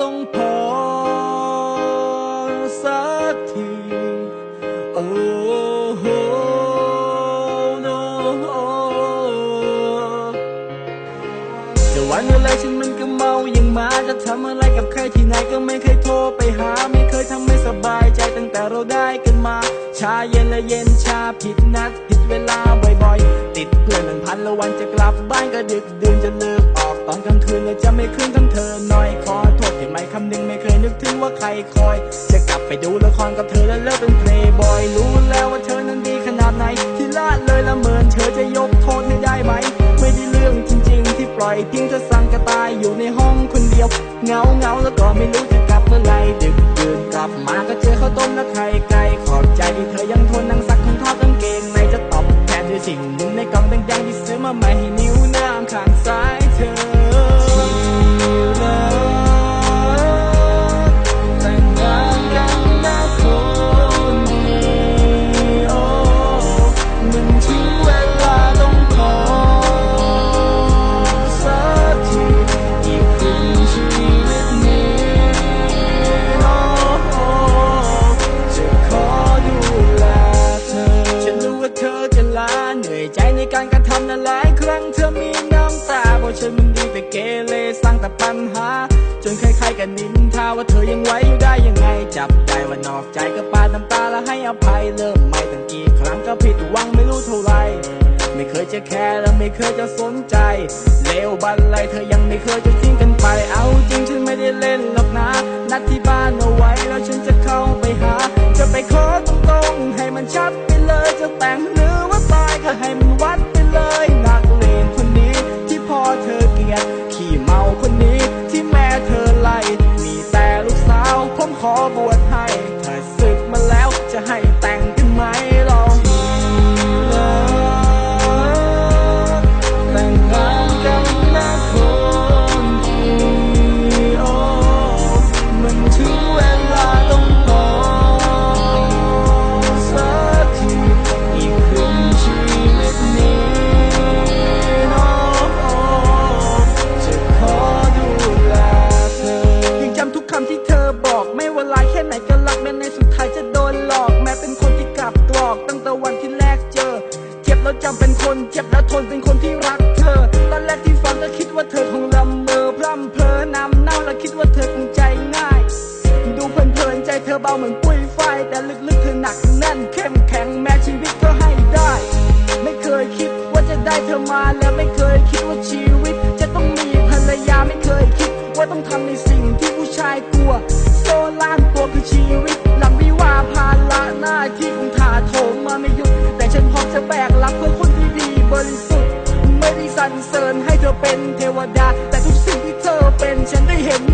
ต้องพอสักทีโอ้โห no วันอะไรฉันมันก็เมาอย่างมาจะทำอะไรกับใครที่ไหนก็ไม่เคยโทรไปหา ไม่เคยทำให้สบายใจตั้งแต่เราได้กันมา ชาเย็นและเย็นชาผิดนัดผิดเวลาบ่อยๆ ติดเพื่อนหนึ่งพันละวันจะกลับบ้านก็ดึกดื่นจะเลิกออกตอนกลางคืนเลยจะไม่คืนทั้งเธอหน่อยขอ ทษที่ไม่คำนึงไม่เคยนึกถึงว่าใครคอย จะกลับไปดูละครกับเธอแล้วเลิกเป็นเพลย์บอยรู้แล้วว่าเธอนั้นดีขนาดไหน ที่ละเลยละเมินเธอจะยกโทษให้ได้ไหม ไม่ได้เรื่องจริง ๆ ที่ปล่อยทิ้งเธอสั่งกระตายอยู่ในห้องคนเดียวเงาเงาแล้วก็ไม่รู้จะกลับเมื่อไหรดึกดื่นกลับมาก็เจอข้าวต้มและไข่ไก่ขอบใจที่เธอ ยังไหวอยู่ได้ยังไง จับได้ว่านอกใจก็ปาดน้ำตาแล้วให้อภัยเริ่มใหม่ตั้งกี่ครั้งก็ผิดหวังไม่รู้เท่าไหรไม่เคยจะแคร์และไม่เคยจะสนใจเลวบันไลเธอยังไม่เคยจะทิ้งกันไปเอาจริงฉันไม่ได้เล่นหรอกนะ นัดที่บ้านเอาไว้แล้วฉันจะเข้าไปหา แต่ลึกๆเธอหนักแน่นเข้มแข็งแม้ชีวิตก็ให้ได้ ไม่เคยคิดว่าจะได้เธอมาแล้วไม่เคยคิดว่าชีวิต จะต้องมีภรรยาไม่เคยคิด ว่าต้องทำในสิ่งที่ผู้ชายกลัว โซล่านตัวคือชีวิตหลังวิวาภาละหน้าที่คงถาโถมมาไม่หยุด แต่ฉันพร้อมจะแบกรับเพื่อคนที่ดีบริสุทธิ์ไม่ได้สรรเสริญให้เธอเป็นเทวดา แต่ทุกสิ่งที่เธอเป็นฉันได้เห็น